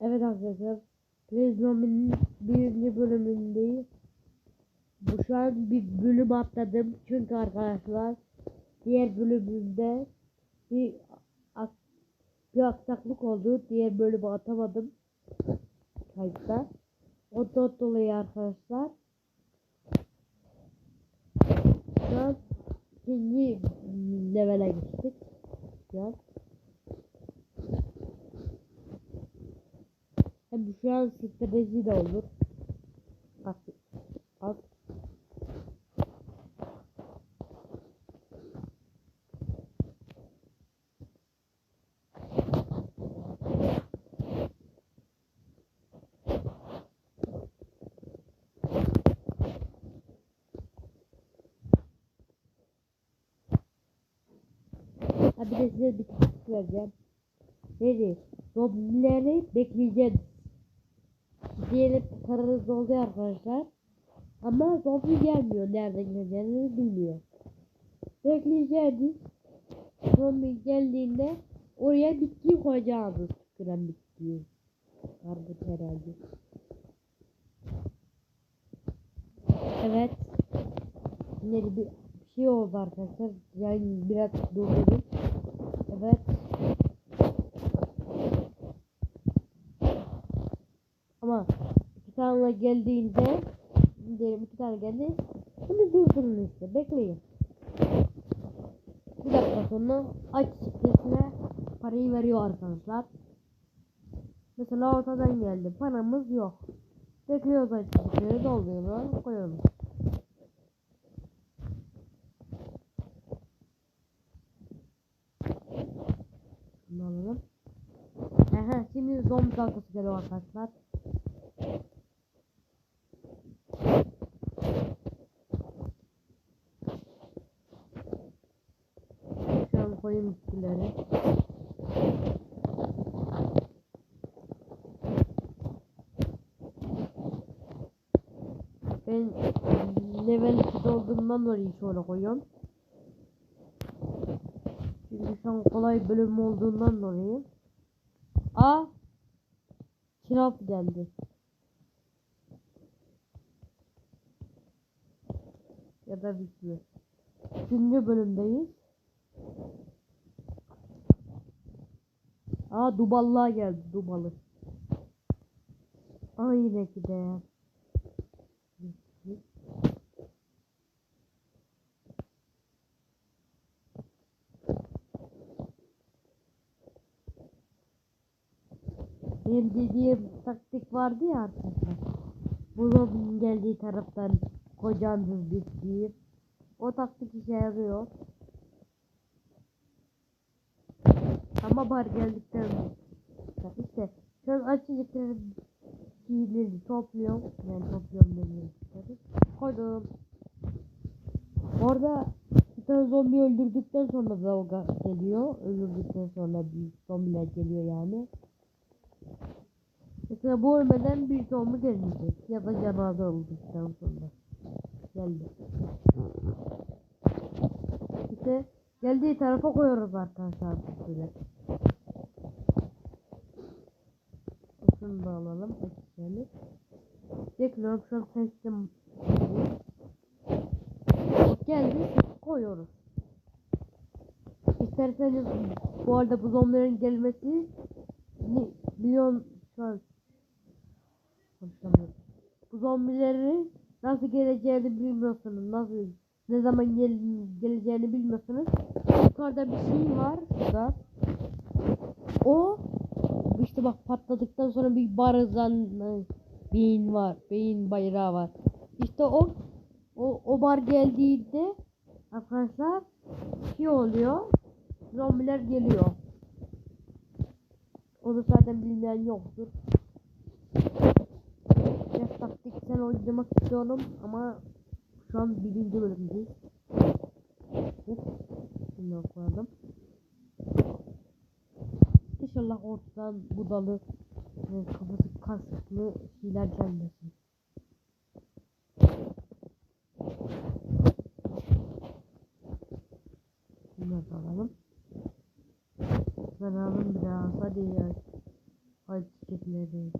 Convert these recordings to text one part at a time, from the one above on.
Evet arkadaşlar. Playzom'un birinci bölümündeyiz. Bu şu an bir bölüm atladım. Çünkü arkadaşlar diğer bölümünde bir ak bir aksaklık oldu. Diğer bölümü atamadım. Kayıtta. Ondan dolayı arkadaşlar. Şu an ikinci levele geçtik. Şu Hem şu an strateji de olur. Bak. Bak. Ha bir de size bir taktik vereceğim. Dedi. Zombileri bekleyeceğiz. Diyelim paranız oldu arkadaşlar. Ama zombi gelmiyor. Nereden geleceğini bilmiyor. Bekleyeceğiz. Zombi geldiğinde oraya bitki koyacağız. Tüküren bitkiyi. Karbon herhalde. Evet. Yine bir şey oldu arkadaşlar. Yani biraz durdurdum. Evet. Ama tane geldiğinde diyelim iki tane geldi. Bunu durdurun işte. Bekleyin. Bir dakika sonra aç çiftesine parayı veriyor arkadaşlar. Mesela ortadan geldi. Paramız yok. Bekliyoruz aç çiftesini dolduruyoruz. Koyuyoruz. Bunu alalım. Aha, şimdi zombi dalgası geliyor arkadaşlar. Koyun bitkileri. Ben level 2 olduğumdan dolayı şöyle koyuyorum. Çünkü şu an kolay bölüm olduğundan dolayı. A Şiraf geldi. Ya da bitmiyor. Üçüncü bölümdeyiz. Aa Duballığa geldi Dubalı. Aa yine ki de. Benim dediğim taktik vardı ya arkadaşlar. Bu zombi'nin geldiği taraftan kocanız bittiği. O taktik işe yarıyor. Ama bar geldikten sonra işte şu an açıcıkları şeyleri topluyorum. Yani topluyorum demiyorum. Koydum. Orada bir tane zombi öldürdükten sonra dalga geliyor. Öldürdükten sonra bir zombiler geliyor yani. Mesela bu ölmeden bir zombi gelmeyecek. Ya da cenaze olduktan sonra. Geldi. İşte geldiği tarafa koyuyoruz arkadaşlar böyle. Şunu da alalım. Ekşeni. Bekliyorum şu an seçtim. Geldi. Koyuyoruz. İsterseniz bu arada bu zombilerin gelmesi milyon şu an konuşamıyorum. Bu zombileri nasıl geleceğini bilmiyorsunuz. Nasıl ne zaman gel geleceğini bilmiyorsunuz. Yukarıda bir şey var şurada. O işte bak patladıktan sonra bir barzan beyin var. Beyin bayrağı var. İşte o o, o bar geldiğinde arkadaşlar şey oluyor. Zombiler geliyor. Onu zaten bilmeyen yoktur. Biraz taktiksel oynamak istiyorum ama şu an birinci bölümdeyiz. Şunu koyalım. İnşallah ortadan budalı ve kafası kasıklı şeyler gelmesin. Bunları da alalım. Saralım biraz. Hadi ya. Hadi. Çiftleri.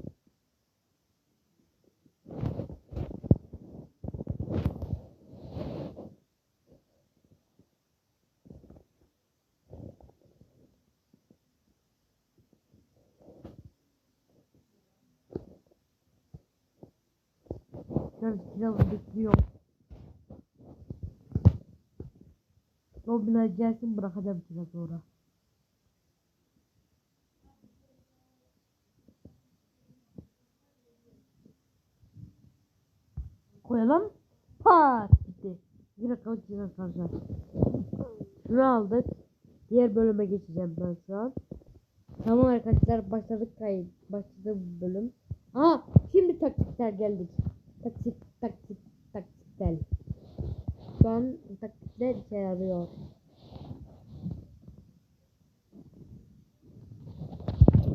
Şöyle kilavı bekliyor. Zombiler gelsin bırakacağım kilavı sonra. Koyalım. Pat gitti. Yine kılıçına saracağız. Şunu aldık. Diğer bölüme geçeceğim ben şu an. Tamam arkadaşlar başladık kayıt. Başladı bölüm. Aa şimdi taktikler geldik. Taktik taktik taktikler. Şu an taktikler işe yarıyor.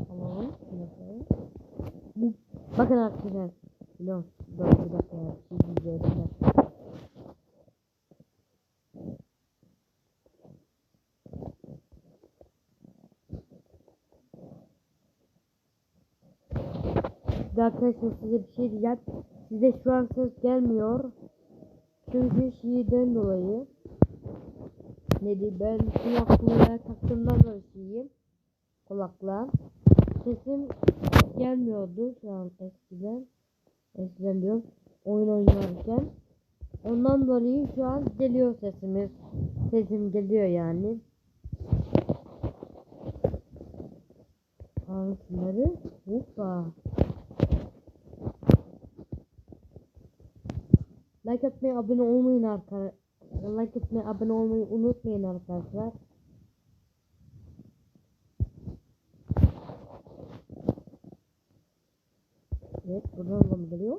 Tamam. bakın arkadaşlar. Yok. Böyle bir dakika ya. Şey Arkadaşlar size bir şey diyeceğim. Size şu an ses gelmiyor. Çünkü şeyden dolayı. Neydi ben kulaklığa taktığımdan dolayı şeyim. Kulaklığa. Sesim gelmiyordu şu an eskiden. Eskiden diyorum. Oyun oynarken. Ondan dolayı şu an geliyor sesimiz. Sesim geliyor yani. Al şunları. Hoppa. Like atmayı, abone olmayın arkadaşlar. Like atmayı, abone olmayı unutmayın arkadaşlar. Evet, buradan da mı geliyor?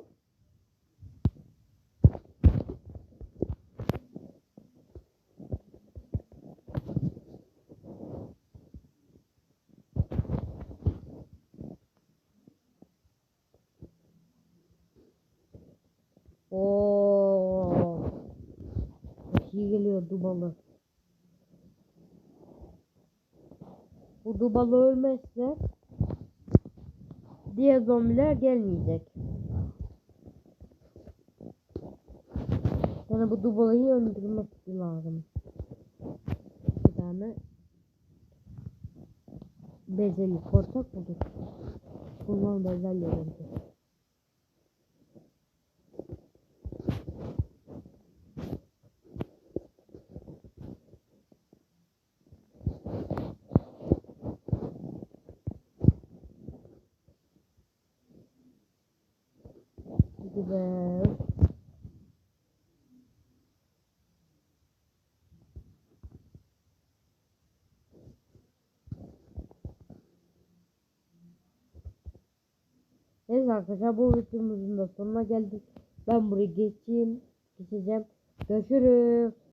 İyi geliyor dubalı. Bu dubalı ölmezse diğer zombiler gelmeyecek. Yani bu dubalayı öldürmek lazım. Bir tane bezelye korkak budur. Bundan bezelye bence. Güzel. Evet arkadaşlar bu videomuzun da sonuna geldik. Ben burayı geçeyim. Geçeceğim. Görüşürüz.